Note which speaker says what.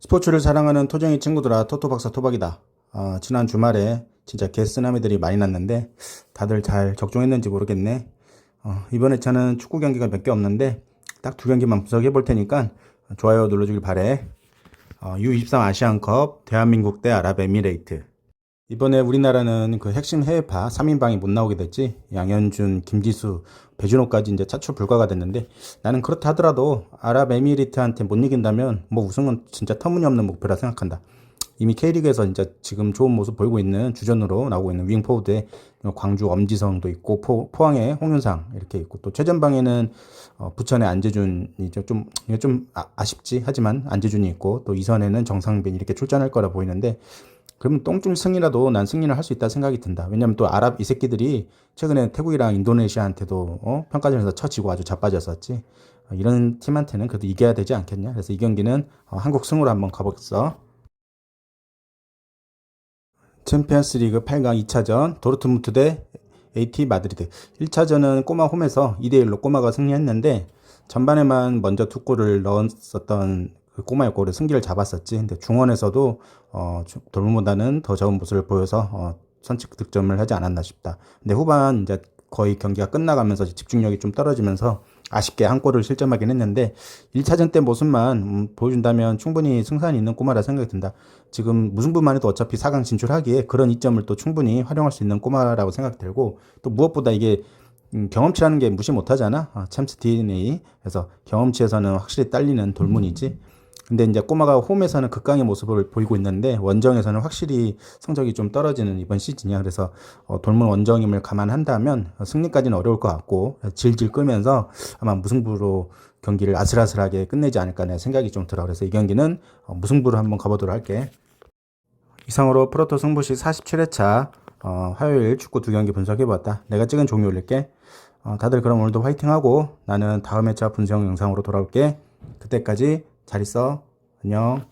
Speaker 1: 스포츠를 사랑하는 토정이 친구들아 토토박사 토박이다. 어, 지난 주말에 진짜 개쓰나미들이 많이 났는데 다들 잘 적중했는지 모르겠네. 어, 이번 회차는 축구 경기가 몇 개 없는데 딱 두 경기만 분석해 볼 테니까 좋아요 눌러주길 바래. 어, U23 아시안컵 대한민국 대 아랍에미레이트. 이번에 우리나라는 그 핵심 해외파 3인방이 못 나오게 됐지. 양현준, 김지수, 배준호까지 이제 차출 불가가 됐는데 나는 그렇다 하더라도 아랍에미리트한테 못 이긴다면 뭐 우승은 진짜 터무니없는 목표라 생각한다. 이미 K리그에서 이제 지금 좋은 모습 보이고 있는 주전으로 나오고 있는 윙포드에 광주 엄지성도 있고 포, 포항에 홍윤상 이렇게 있고 또 최전방에는 어, 부천의 안재준이 좀, 좀 아, 아쉽지 하지만 안재준이 있고 또 이선에는 정상빈 이렇게 출전할 거라 보이는데 그러면 똥줄 승이라도 난 승리를 할 수 있다 생각이 든다. 왜냐면 또 아랍 이 새끼들이 최근에 태국이랑 인도네시아한테도 어? 평가전에서 처지고 아주 자빠졌었지. 어, 이런 팀한테는 그래도 이겨야 되지 않겠냐. 그래서 이 경기는 어, 한국 승으로 한번 가보겠어. 챔피언스 리그 8강 2차전 도르트문트 대 AT 마드리드 1차전은 꼬마 홈에서 2대1로 꼬마가 승리했는데 전반에만 먼저 두 골을 넣었었던 그 꼬마의 골을 승기를 잡았었지 근데 중원에서도 어, 돌문보다는 더 좋은 모습을 보여서 어, 선취 득점을 하지 않았나 싶다 근데 후반 이제 거의 경기가 끝나가면서 집중력이 좀 떨어지면서 아쉽게 한 골을 실점하긴 했는데 1차전 때 모습만 음, 보여준다면 충분히 승산이 있는 꼬마라 생각이 든다. 지금 무승부만 해도 어차피 4강 진출하기에 그런 이점을 또 충분히 활용할 수 있는 꼬마라고 생각이 들고 또 무엇보다 이게 음, 경험치라는 게 무시 못하잖아. 아, 챔스 DNA. 그래서 경험치에서는 확실히 딸리는 돌문이지. 근데 이제 꼬마가 홈에서는 극강의 모습을 보이고 있는데 원정에서는 확실히 성적이 좀 떨어지는 이번 시즌이야. 그래서 어, 돌문 원정임을 감안한다면 승리까지는 어려울 것 같고 질질 끌면서 아마 무승부로 경기를 아슬아슬하게 끝내지 않을까 내 생각이 좀 들어. 그래서 이 경기는 어, 무승부로 한번 가보도록 할게. 이상으로 프로토 승부시 47회차 어, 화요일 축구 두 경기 분석해봤다. 내가 찍은 종이 올릴게. 어, 다들 그럼 오늘도 화이팅하고 나는 다음 회차 분석 영상으로 돌아올게. 그때까지 잘 있어. 안녕.